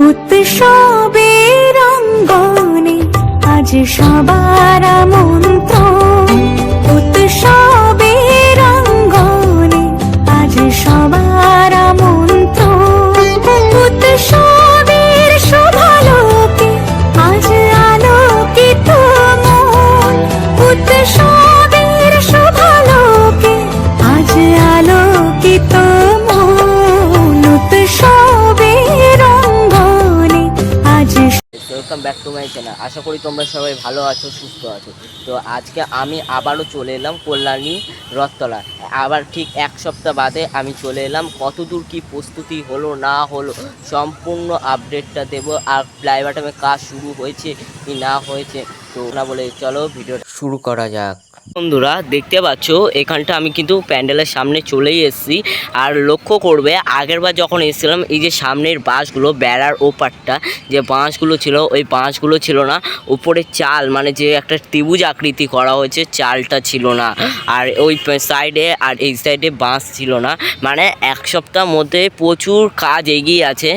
উৎসবের অঙ্গনে আজ সবার মন্ত্র উৎসবের টু মাই আশা করি তোমরা সবাই ভালো আছো, সুস্থ আছো। তো আজকে আমি আবারও চলে এলাম কল্যাণী রথতলা আবার ঠিক এক সপ্তাহ বাদে আমি চলে এলাম। কত দূর কী প্রস্তুতি হলো, না হলো, সম্পূর্ণ আপডেটটা দেব। আর প্লাই কাজ শুরু হয়েছে কি না হয়েছে, তো না বলে চলো ভিডিও শুরু করা যাক। বন্ধুরা, দেখতে পাচ্ছ, এখানটা আমি কিন্তু প্যান্ডেলের সামনে চলেই এসেছি। আর লক্ষ্য করবে, আগেরবার যখন এসেছিলাম, এই যে সামনের বাঁশগুলো, বেড়ার ওপারটা, যে বাঁশগুলো ছিল, ওই বাঁশগুলো ছিল না, উপরে চাল মানে যে একটা ত্রিভুজ আকৃতি করা হয়েছে, চালটা ছিল না। আর ওই সাইডে, আর এই সাইডে বাঁশ ছিল না। মানে এক সপ্তাহ মধ্যে প্রচুর কাজ এগিয়ে আছে।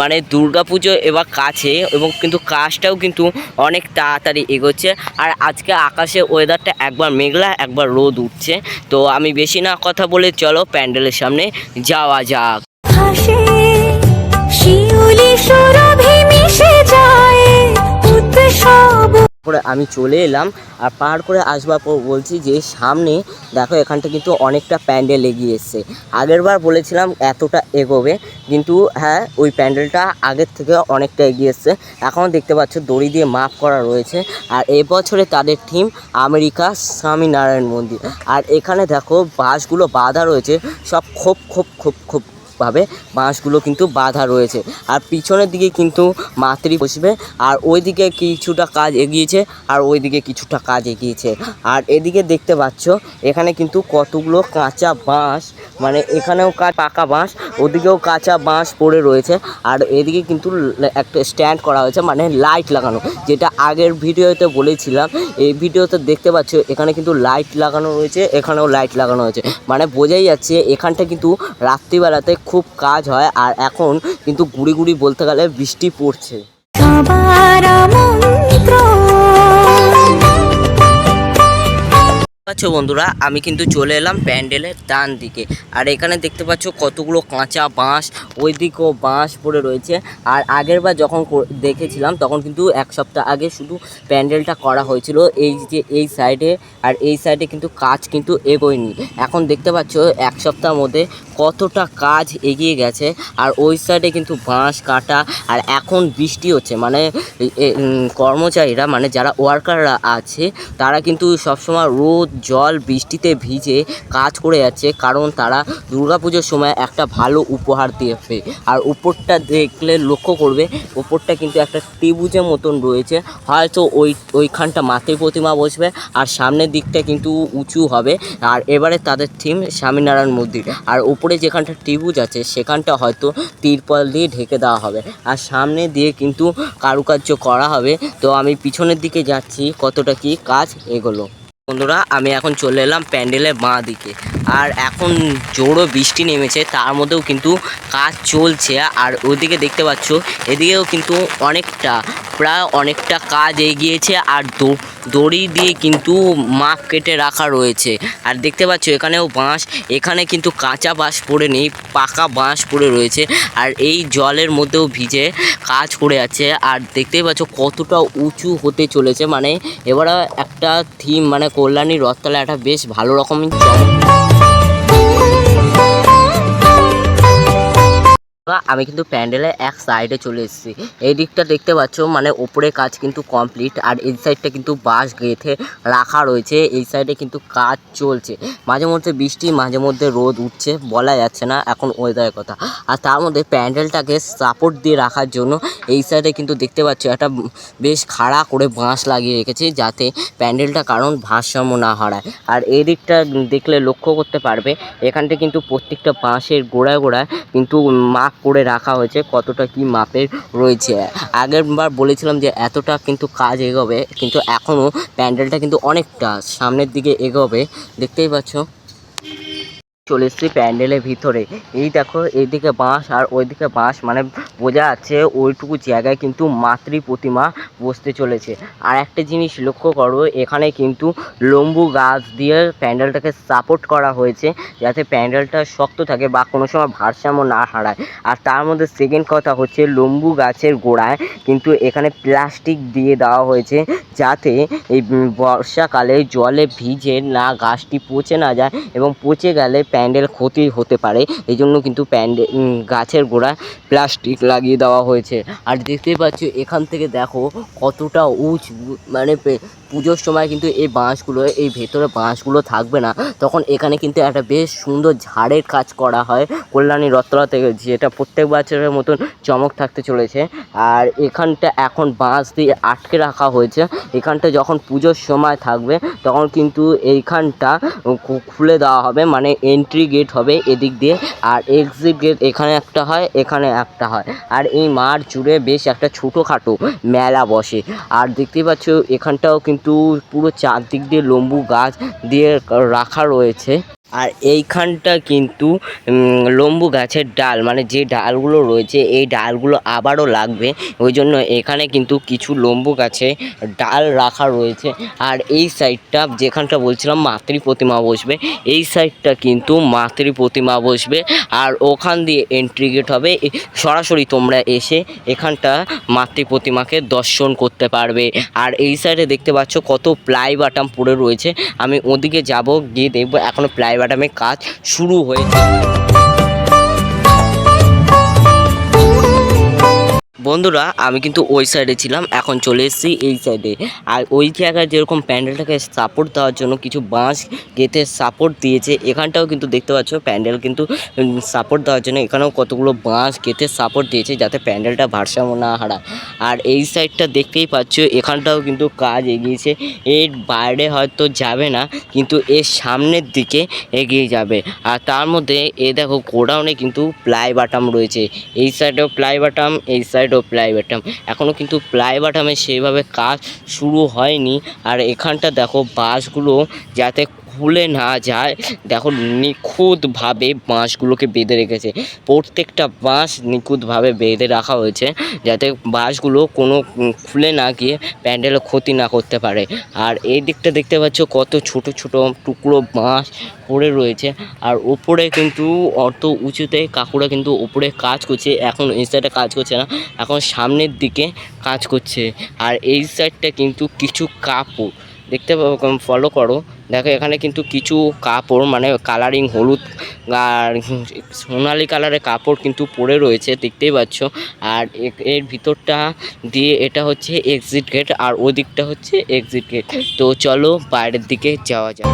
মানে দুর্গাপুজো এবার কাছে, এবং কিন্তু কাজটাও কিন্তু অনেক তাড়াতাড়ি এগোচ্ছে। আর আজকে আকাশে ওয়েদারটা একবার মেঘলা একবার রোদ উঠছে। তো আমি বেশি না কথা বলে চলো প্যান্ডেলের সামনে যাওয়া যাক। করে আমি চলে এলাম আর পার করে আসবার পর বলছি যে সামনে দেখো এখানটা কিন্তু অনেকটা প্যান্ডেল এগিয়ে এসছে। আগের বার বলেছিলাম এতটা এগোবে, কিন্তু হ্যাঁ ওই প্যান্ডেলটা আগের থেকে অনেকটা এগিয়ে এসছে। এখন দেখতে পাচ্ছ দড়ি দিয়ে মাপ করা রয়েছে। আর এবছরে তাদের থিম আমেরিকা স্বামীনারায়ণ মন্দির। আর এখানে দেখো বাসগুলো বাঁধা রয়েছে, সব খোপ খোপ খোপ খোপ ভাবে বাঁশগুলো কিন্তু বাঁধা রয়েছে। আর পিছনের দিকে কিন্তু মাতৃ বসবে, আর ওইদিকে কিছুটা কাজ এগিয়েছে, আর ওইদিকে কিছুটা কাজ এগিয়েছে। আর এদিকে দেখতে পাচ্ছ, এখানে কিন্তু কতগুলো কাঁচা বাঁশ মানে এখানেও কা, পাকা বাঁশ, ওদিকেও কাঁচা বাঁশ পড়ে রয়েছে। আর এদিকে কিন্তু একটা স্ট্যান্ড করা হয়েছে মানে লাইট লাগানো, যেটা আগের ভিডিওতে বলেছিলাম। এই ভিডিওতে দেখতে পাচ্ছ, এখানে কিন্তু লাইট লাগানো রয়েছে, এখানেও লাইট লাগানো হয়েছে। মানে বোঝাই যাচ্ছে, এখানটা কিন্তু রাত্রিবেলাতে খুব কাজ হয় আর এখন কিন্তু গুড়ি গুড়ি বলতে গেলে বৃষ্টি পড়ছে। পাচ্ছ বন্ধুরা আমি কিন্তু চলে এলাম প্যান্ডেলের ডান দিকে। আর এখানে দেখতে পাচ্ছ কতগুলো কাঁচা বাঁশ ওই দিকেও বাঁশ পড়ে রয়েছে। আর আগেরবার যখন দেখেছিলাম তখন কিন্তু এক সপ্তাহ আগে শুধু প্যান্ডেলটা করা হয়েছিল। এই যে এই সাইডে আর এই সাইডে কিন্তু কাজ কিন্তু এগোয়নি। এখন দেখতে পাচ্ছ এক সপ্তাহের মধ্যে কতটা কাজ এগিয়ে গেছে, আর ওই সাইডে কিন্তু বাঁশ, কাটা, আর এখন বৃষ্টি হচ্ছে। মানে কর্মচারীরা মানে যারা ওয়ার্কাররা আছে, তারা কিন্তু সবসময় রোদ, জল, বৃষ্টিতে ভিজে কাজ করে যাচ্ছে, কারণ তারা দুর্গাপুজোর সময় একটা ভালো উপহার দেবে। আর উপরটা দেখলে লক্ষ্য করবে, উপরটা কিন্তু একটা ত্রিভুজের মতন রয়েছে। হয়তো ওই, ওইখানটা মাতৃ প্রতিমা বসবে, আর সামনের দিকটা কিন্তু উঁচু হবে। আর এবারে তাদের থিম স্বামীনারায়ণ মন্দির। আর উপরে যেখানটা ত্রিভুজ আছে, সেখানটা হয়তো তিরপল দিয়ে ঢেকে দেওয়া হবে। আর সামনে দিয়ে কিন্তু কারুকার্য করা হবে। তো আমি পিছনের দিকে যাচ্ছি, কতটা কি কাজ এগোলো। বন্ধুরা, আমি এখন চলে এলাম প্যান্ডেলের বাঁ দিকে। আর এখন জোরও বৃষ্টি নেমেছে, তার মধ্যেও কিন্তু কাজ চলছে। আর ওদিকে দেখতে পাচ্ছ, এদিকেও কিন্তু অনেকটা, প্রায় অনেকটা কাজ এগিয়েছে আর দড়ি দিয়ে কিন্তু মাপ কেটে রাখা রয়েছে। আর দেখতে পাচ্ছ, এখানেও বাঁশ, এখানে কিন্তু কাঁচা বাঁশ পড়ে নেই, পাকা বাঁশ পড়ে রয়েছে। আর এই জলের মধ্যেও ভিজে কাজ করে আছে। আর দেখতেই পাচ্ছ, কতটা উঁচু হতে চলেছে। মানে এবারে একটা থিম মানে কল্যাণী রথতলা একটা বেশ ভালো রকমই চমক। আমি কিন্তু প্যান্ডেলের এক সাইডে চলে এসেছি। এই দিকটা দেখতে পাচ্ছ মানে ওপরে কাজ কিন্তু কমপ্লিট আর এই সাইডটা কিন্তু বাঁশ গেঁথে রাখা রয়েছে। এই সাইডে কিন্তু কাজ চলছে। মাঝে মধ্যে বৃষ্টি, মাঝে মধ্যে রোদ উঠছে, বলা যাচ্ছে না এখন ওয়েদারের কথা। আর তার মধ্যে প্যান্ডেলটাকে সাপোর্ট দিয়ে রাখার জন্য এই সাইডে কিন্তু দেখতে পাচ্ছ, একটা বেশ খাড়া করে বাঁশ লাগিয়ে রেখেছে, যাতে প্যান্ডেলটা কারণ ভারসাম্য না হারায়। আর এই দিকটা দেখলে লক্ষ্য করতে পারবে, এখানটা কিন্তু প্রত্যেকটা বাঁশের গোড়ায় গোড়ায় কিন্তু মাপ করে রাখা হয়েছে, কতটা কি মাপের রয়েছে। আগেরবার বলেছিলাম যে এতটা কিন্তু কাজ এগোবে, কিন্তু এখনও প্যান্ডেলটা কিন্তু অনেকটা সামনের দিকে এগোবে। দেখতেই পাচ্ছ? চলে এসেছি প্যান্ডেলের ভিতরে। এই দেখো, এইদিকে বাঁশ আর ওইদিকে বাঁশ মানে বোঝা যাচ্ছে ওইটুকু জায়গায় কিন্তু মাতৃ প্রতিমা বসতে চলেছে। আর একটা জিনিস লক্ষ্য করো, এখানে কিন্তু লম্বু গাছ দিয়ে প্যান্ডেলটাকে সাপোর্ট করা হয়েছে, যাতে প্যান্ডেলটা শক্ত থাকে বা কোনো সময় ভারসাম্য না হারায়। আর তার মধ্যে সেকেন্ড কথা হচ্ছে, লম্বু গাছের গোড়ায় কিন্তু এখানে প্লাস্টিক দিয়ে দেওয়া হয়েছে, যাতে এই বর্ষাকালে জলে ভিজে না গাছটি পচে না যায় এবং পচে গেলে প্যান্ডেল ক্ষতি হতে পারে। এই জন্য কিন্তু প্যান্ডেল গাছের গোড়ায় প্লাস্টিক লাগিয়ে দেওয়া হয়েছে। আর দেখতেই পাচ্ছ, এখান থেকে দেখো কতটা উঁচু মানে পুজোর সময় কিন্তু এই বাঁশগুলো, এই ভেতরে বাঁশগুলো থাকবে না। তখন এখানে কিন্তু একটা বেশ সুন্দর ঝাড়ের কাজ করা হয় কল্যাণী রত্তলা থেকে, যেটা প্রত্যেক বছরের মতন চমক থাকতে চলেছে। আর এখানটা এখন বাঁশ দিয়ে আটকে রাখা হয়েছে। এখানটা যখন পুজোর সময় থাকবে, তখন কিন্তু এইখানটা খুলে দেওয়া হবে। মানে এন্ট্রি গেট হবে এদিক দিয়ে, আর এক্সিট গেট এখানে একটা হয়, এখানে একটা হয়। আর এই মাঠ জুড়ে বেশ একটা ছোটোখাটো মেলা বসে। আর দেখতে পাচ্ছ, এখানটাও কিন্তু পুরো চারদিক দিয়ে লম্বু গাছ দিয়ে রাখা রয়েছে। আর এইখানটা কিন্তু লম্বু গাছের ডাল মানে যে ডালগুলো রয়েছে, এই ডালগুলো আবারও লাগবে। ওই জন্য এখানে কিন্তু কিছু লম্বু গাছে ডাল রাখা রয়েছে। আর এই সাইডটা যেখানটা বলছিলাম, মাতৃ প্রতিমা বসবে। এই সাইডটা কিন্তু মাতৃ প্রতিমা বসবে। আর ওখান দিয়ে এন্ট্রি গেট হবে। সরাসরি তোমরা এসে এখানটা মাতৃ প্রতিমাকে দর্শন করতে পারবে। আর এই সাইডে দেখতে পাচ্ছ কত প্লাই বাটাম পড়ে রয়েছে। আমি ওদিকে যাব, গিয়ে দেখব এখনও প্লাই বাটামের কাজ শুরু হয়েছে। বন্ধুরা, আমি কিন্তু ওই সাইডে ছিলাম, এখন চলে এসেছি এই সাইডে আর ওই জায়গায় যেরকম প্যান্ডেলটাকে সাপোর্ট দেওয়ার জন্য কিছু বাঁশ গেতে সাপোর্ট দিয়েছে, এখানটাও কিন্তু দেখতে পাচ্ছ, প্যান্ডেল কিন্তু সাপোর্ট দেওয়ার জন্য এখানেও কতগুলো বাঁশ গেতে সাপোর্ট দিয়েছে, যাতে প্যান্ডেলটা ভারসাম্য না হারায়। আর এই সাইডটা দেখতেই পাচ্ছ, এখানটাও কিন্তু কাজ এগিয়েছে, এর বাইরে হয়তো যাবে না, কিন্তু এর সামনের দিকে এগিয়ে যাবে। আর তার মধ্যে, এ দেখো, গোডাউনে কিন্তু প্লাই বাটাম রয়েছে। এই সাইডেও প্লাই বাটাম এই সাইডেও প্লাই বাটাম এখনও কিন্তু প্লাই বাটামে সেইভাবে কাজ শুরু হয়নি। আর এখানটা দেখো বাসগুলো যাতে খুলে না যায়। দেখো, নিখুঁতভাবে বাঁশগুলোকে বেঁধে রেখেছে। প্রত্যেকটা বাঁশ নিখুঁতভাবে বেঁধে রাখা হয়েছে, যাতে বাঁশগুলো কোনো খুলে না গিয়ে প্যান্ডেলে ক্ষতি না করতে পারে। আর এই দিকটা দেখতে পাচ্ছ, কত ছোট ছোট টুকরো বাঁশ পড়ে রয়েছে। আর ওপরে কিন্তু অত উঁচুতে কাকুরা কিন্তু ওপরে কাজ করছে। এখন এই সাইডে কাজ করছে না, এখন সামনের দিকে কাজ করছে। আর এই সাইডটা কিন্তু কিছু কাপড়। দেখতে ফলো করো। দেখো, এখানে কিন্তু কিছু কাপড় মানে কালারিং হলুদ আর সোনালি কালারের কাপড় কিন্তু পরে রয়েছে, দেখতেই পাচ্ছ। আর এর ভিতরটা দিয়ে এটা হচ্ছে এক্সিট গেট আর ওদিকটা হচ্ছে এক্সিট গেট তো চলো বাইরের দিকে যাওয়া যাক।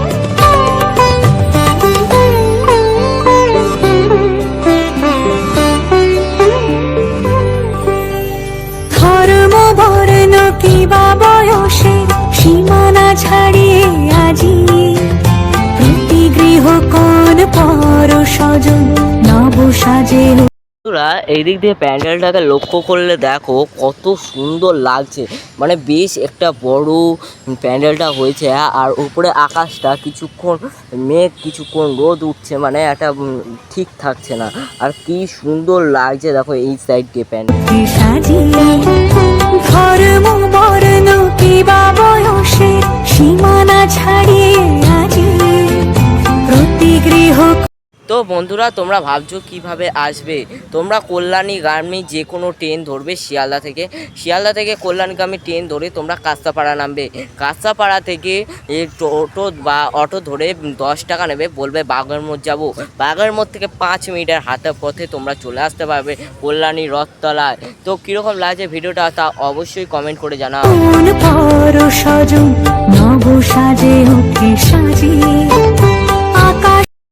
নব সাজে বন্ধুরা এই দিক দিয়ে প্যান্ডেলটাকে লক্ষ্য করলে দেখো কত সুন্দর লাগছে। মানে বেশ একটা বড় প্যান্ডেলটা হয়েছে আর উপরে আকাশটা কিছুক্ষণ মেঘ কিছুক্ষণ রোদ উঠছে মানে একটা ঠিক থাকছে না। আর কি সুন্দর লাগছে দেখো এই সাইড দিয়ে প্যান্ডেল। সীমানা ছাড়িয়ে তো বন্ধুরা, তোমরা ভাবছ কীভাবে আসবে? তোমরা কল্যাণী গামী যে কোনো ট্রেন ধরবে শিয়ালদা থেকে। শিয়ালদা থেকে কল্যাণীগামী ট্রেন ধরে তোমরা কাস্তাপাড়া নামবে। কাস্তাপাড়া থেকে টোটো বা অটো ধরে দশ টাকা নেবে, বলবে বাগেরমোড় যাব। বাগেরমোড় থেকে পাঁচ মিনিটের হাতে পথে তোমরা চলে আসতে পারবে কল্যাণী রথতলায়। তো কীরকম লাগছে ভিডিওটা তা অবশ্যই কমেন্ট করে জানাও। সাজে সাজিয়ে।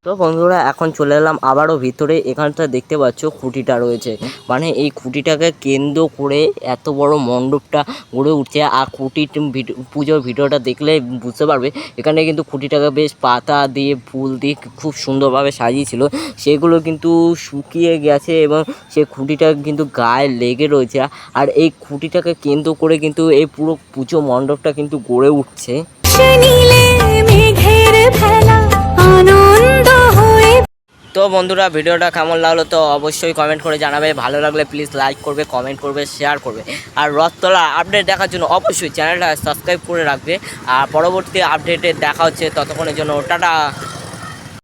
তো বন্ধুরা, এখন চলে এলাম আবারও ভিতরে। এখানটা দেখতে পাচ্ছ খুঁটিটা রয়েছে। মানে এই খুঁটিটাকে কেন্দ্র করে এত বড় মণ্ডপটা গড়ে উঠছে। আর ভিড- পুজোর ভিডিওটা দেখলে বুঝতে পারবে, এখানে কিন্তু খুঁটিটাকে বেশ পাতা দিয়ে, ফুল দিয়ে খুব সুন্দরভাবে সাজিয়েছিল। সেগুলো কিন্তু শুকিয়ে গেছে এবং সে খুঁটিটা কিন্তু গায়ে লেগে রয়েছে। আর এই খুঁটিটাকে কেন্দ্র করে কিন্তু এই পুরো পুজো মণ্ডপটা কিন্তু গড়ে উঠছে। তো বন্ধুরা, ভিডিওটা কেমন লাগল তো অবশ্যই কমেন্ট করে জানাবে। ভালো লাগলে প্লিজ লাইক করবে কমেন্ট করবে শেয়ার করবে। আর রথতলা আপডেট দেখার জন্য অবশ্যই চ্যানেলটা সাবস্ক্রাইব করে রাখবে। আর পরবর্তী আপডেটে দেখা হচ্ছে। ততক্ষণের জন্য টাটা।